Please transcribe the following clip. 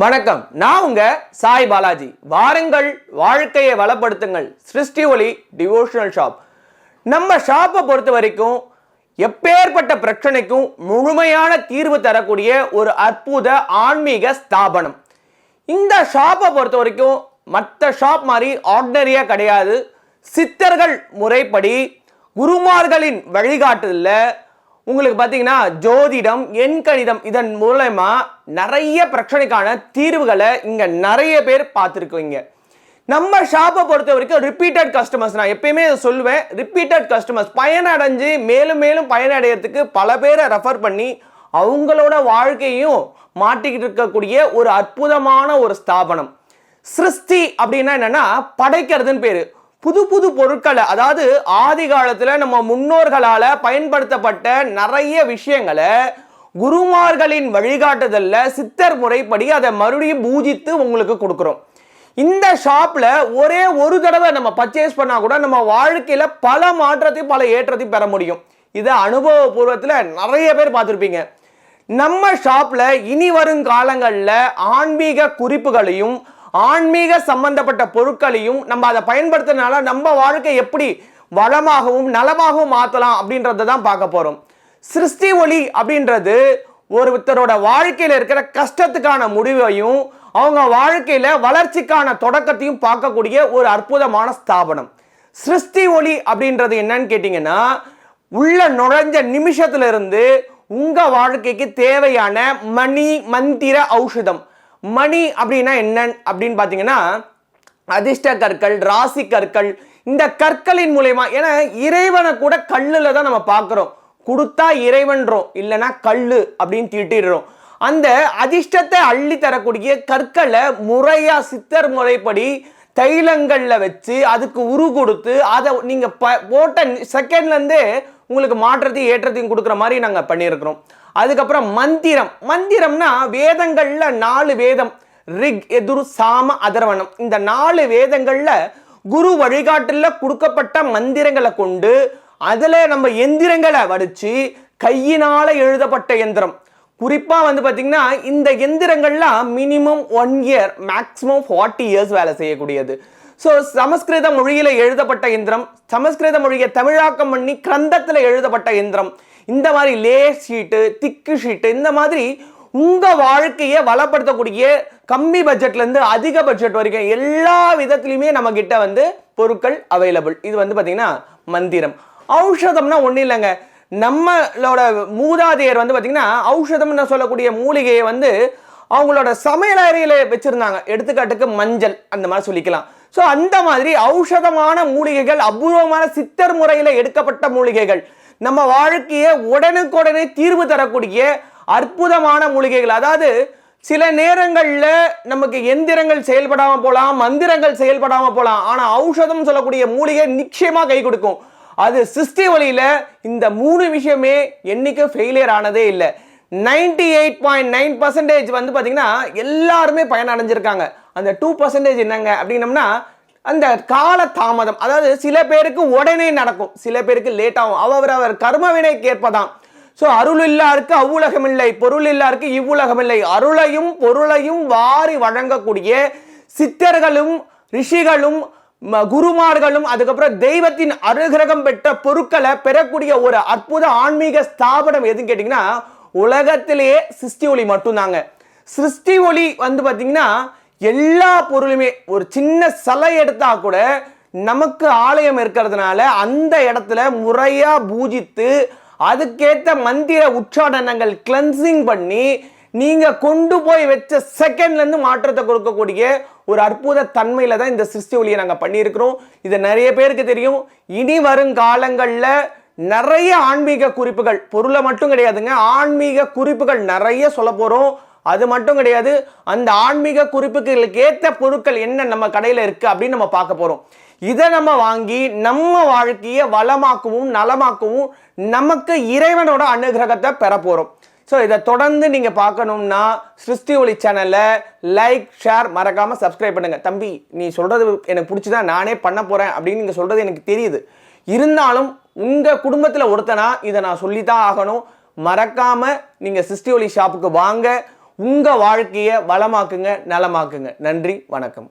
வணக்கம். நான் உங்க சாய் பாலாஜி. வாருங்கள் வாழ்க்கையை வளப்படுத்துங்கள். சிருஷ்டி ஒளி டிவோஷனல் ஷாப் நம்ம ஷாப்பை பொறுத்த வரைக்கும் எப்பேற்பட்ட பிரச்சனைக்கும் முழுமையான தீர்வு தரக்கூடிய ஒரு அற்புத ஆன்மீக ஸ்தாபனம். இந்த ஷாப்பை பொறுத்த வரைக்கும் மற்ற ஷாப் மாதிரி ஆர்டினரியாக கிடையாது. சித்தர்கள் முறைப்படி குருமார்களின் வழிகாட்டுதலில் உங்களுக்கு பார்த்தீங்கன்னா ஜோதிடம் எண் கணிதம் இதன் மூலமா நிறைய பிரச்சனைக்கான தீர்வுகளை இங்க நிறைய பேர் பார்த்துருக்குவீங்க நம்ம ஷாப்பை பொறுத்த வரைக்கும் ரிப்பீட்டட் கஸ்டமர்ஸ் நான் எப்பயுமே இதை சொல்லுவேன். ரிப்பீட்டட் கஸ்டமர்ஸ் பயனடைஞ்சு மேலும் மேலும் பயனடைகிறதுக்கு பல பேரை ரெஃபர் பண்ணி அவங்களோட வாழ்க்கையும் மாட்டிக்கிட்டு இருக்கக்கூடிய ஒரு அற்புதமான ஒரு ஸ்தாபனம். சிருஷ்டி அப்படின்னா என்னன்னா படைக்கிறதுன்னு பேர். புது புது பொருட்களை அதாவது ஆதி காலத்தில் நம்ம முன்னோர்களால் பயன்படுத்தப்பட்ட நிறைய விஷயங்களை குருமார்களின் வழிகாட்டுதலில் சித்தர் முறைப்படி அதை மறுபடியும் பூஜித்து உங்களுக்கு கொடுக்குறோம். இந்த ஷாப்பில் ஒரே ஒரு தடவை நம்ம பர்ச்சேஸ் பண்ணால் கூட நம்ம வாழ்க்கையில் பல மாற்றத்தையும் பல ஏற்றத்தையும் பெற முடியும். இதை அனுபவபூர்வத்தில் நிறைய பேர் பார்த்துருப்பீங்க. நம்ம ஷாப்பில் இனி வரும் காலங்களில் ஆன்மீக குறிப்புகளையும் ஆன்மீக சம்பந்தப்பட்ட பொருட்களையும் நம்ம அதை பயன்படுத்துறதுனால நம்ம வாழ்க்கை எப்படி வளமாகவும் நலமாகவும் மாற்றலாம் அப்படின்றத தான் பார்க்க போகிறோம் சிருஷ்டி ஒளி அப்படின்றது ஒருத்தரோட வாழ்க்கையில் இருக்கிற கஷ்டத்துக்கான முடிவையும் அவங்க வாழ்க்கையில் வளர்ச்சிக்கான தொடக்கத்தையும் பார்க்கக்கூடிய ஒரு அற்புதமான ஸ்தாபனம். சிருஷ்டி ஒளி அப்படின்றது என்னன்னு கேட்டிங்கன்னா உள்ள நுழைஞ்ச நிமிஷத்துலேருந்து இருந்து வாழ்க்கைக்கு தேவையான மணி மந்திர ஔஷதம். மணி அப்படின்னா என்ன அப்படின்னு பார்த்தீங்கன்னா அதிர்ஷ்ட கற்கள் ராசி கற்கள் இந்த கற்களின் மூலயமா ஏன்னா இறைவனை கூட கல்லில் தான் நம்ம பார்க்குறோம். கொடுத்தா இறைவன்றோம் இல்லைன்னா கல்லு அப்படின்னு திட்டிடுறோம். அந்த அதிர்ஷ்டத்தை அள்ளி தரக்கூடிய கற்களை முறையாக சித்தர் முறைப்படி தைலங்களில் வச்சு அதுக்கு உரு கொடுத்து அதை நீங்கள் ப- போட்ட செகண்ட்லேருந்து உங்களுக்கு மாற்றத்தையும் ஏற்றத்தையும் கொடுக்குற மாதிரி நாங்கள் பண்ணியிருக்கிறோம். அதுக்கப்புறம் மந்திரம். மந்திரம்னா வேதங்களில் நாலு வேதம். ரிக் எதுர் சாம அதர்வனம் இந்த நாலு வேதங்களில் குரு வழிகாட்டில் கொடுக்கப்பட்ட மந்திரங்களை கொண்டு அதில் நம்ம எந்திரங்களை வடித்து கையினால் எழுதப்பட்ட எந்திரம். குறிப்பாக வந்து பார்த்திங்கன்னா இந்த எந்திரங்கள்லாம் minimum one year maximum forty years வேலை செய்யக்கூடியது. ஸோ சமஸ்கிருத மொழியில் எழுதப்பட்ட எந்திரம் சமஸ்கிருத மொழியை தமிழாக்கம் பண்ணி கிரந்தத்தில் எழுதப்பட்ட எந்திரம். இந்த மாதிரி லே ஷீட்டு திக்கு ஷீட்டு இந்த மாதிரி உங்கள் வாழ்க்கையை வளப்படுத்தக்கூடிய கம்மி பட்ஜெட்லேருந்து அதிக பட்ஜெட் வரைக்கும் எல்லா விதத்துலையுமே நம்ம வந்து பொருட்கள் அவைலபிள் இது வந்து பார்த்திங்கன்னா மந்திரம். ஔஷதம்னா ஒன்றும் இல்லைங்க. நம்மளோட மூதாதையர் வந்து பார்த்திங்கன்னா ஔஷதம்னு சொல்லக்கூடிய மூலிகையை வந்து அவங்களோட சமையல் வச்சுருந்தாங்க. எடுத்துக்காட்டுக்கு மஞ்சள் அந்த மாதிரி சொல்லிக்கலாம். ஸோ அந்த மாதிரி ஔஷதமான மூலிகைகள் அபூர்வமான சித்தர் முறையில் எடுக்கப்பட்ட மூலிகைகள். நம்ம வாழ்க்கையை உடனுக்குடனே தீர்வு தரக்கூடிய அற்புதமான மூலிகைகள். அதாவது சில நேரங்களில் நமக்கு எந்திரங்கள் செயல்படாமல் போகலாம் மந்திரங்கள் செயல்படாமல் போகலாம் ஆனால் ஔஷதம் சொல்லக்கூடிய மூலிகை நிச்சயமாக கை கொடுக்கும். அது சிஸ்டி வழியில் இந்த மூணு விஷயமே என்றைக்கும் ஃபெயிலியர் ஆனதே இல்லை. Ninety eight point nine percentage வந்து பார்த்திங்கன்னா எல்லாருமே பயனடைஞ்சிருக்காங்க. அந்த டூ பர்சன்டேஜ் என்னங்க? அப்படின்னம்னா அந்த கால தாமதம் அதாவது சில பேருக்கு உடனே நடக்கும் சில பேருக்கு லேட் ஆகும். அவர் அவர் கர்மவினை கேட்பதான் ஸோ அருள் இல்லாருக்கு அவ்வுலகம் இல்லை பொருள் இல்லாருக்கு இவ்வுலகம் இல்லை அருளையும் பொருளையும் வாரி வழங்கக்கூடிய சித்தர்களும் ரிஷிகளும் ம- குருமார்களும் அதுக்கப்புறம் தெய்வத்தின் அனுகிரகம் பெற்ற பொருட்களை பெறக்கூடிய ஒரு அற்புத ஆன்மீக ஸ்தாபனம் எதுன்னு கேட்டிங்கன்னா உலகத்திலேயே சிருஷ்டி ஒளி மட்டும்தாங்க. சிருஷ்டி ஒளி வந்து பார்த்தீங்கன்னா எல்லா பொருளுமே ஒரு சின்ன சிலை எடுத்தா கூட நமக்கு ஆலயம் இருக்கிறதுனால அந்த இடத்துல முறையாக பூஜித்து அதுக்கேற்ற மந்திர உச்சாடனங்கள் கிளன்சிங் பண்ணி நீங்கள் கொண்டு போய் வச்ச செகண்ட்லேருந்து மாற்றத்தை கொடுக்கக்கூடிய ஒரு அற்புத தன்மையில் தான் இந்த சிருஷ்டி ஒளியை நாங்கள் பண்ணியிருக்கிறோம். இது நிறைய பேருக்கு தெரியும். இனி வரும் காலங்களில் நிறைய ஆன்மீக குறிப்புகள் பொருளை மட்டும் கிடையாதுங்க ஆன்மீக குறிப்புகள் நிறைய சொல்ல போகிறோம் அது மட்டும் கிடையாது அந்த ஆன்மீக குறிப்புகளுக்கு ஏற்ற பொருட்கள் என்ன நம்ம கடையில் இருக்குது அப்படின்னு நம்ம பார்க்க போகிறோம் இதை நம்ம வாங்கி நம்ம வாழ்க்கையை வளமாக்கவும் நலமாக்கவும் நமக்கு இறைவனோட அனுகிரகத்தை பெற போகிறோம் ஸோ இதை தொடர்ந்து நீங்கள் பார்க்கணும்னா சிருஷ்டி ஒளி சேனலை லைக் ஷேர் மறக்காமல் சப்ஸ்கிரைப் பண்ணுங்கள் தம்பி நீ சொல்கிறது எனக்கு பிடிச்சதா? நானே பண்ண போகிறேன் அப்படின்னு நீங்கள் சொல்கிறது எனக்கு தெரியுது. இருந்தாலும் உங்கள் குடும்பத்தில் ஒருத்தனா இதை நான் சொல்லித்தான் ஆகணும். மறக்காமல் நீங்கள் சிஸ்டி ஒலி ஷாப்புக்கு வாங்க. உங்கள் வாழ்க்கையை வளமாக்குங்க நலமாக்குங்க. நன்றி வணக்கம்.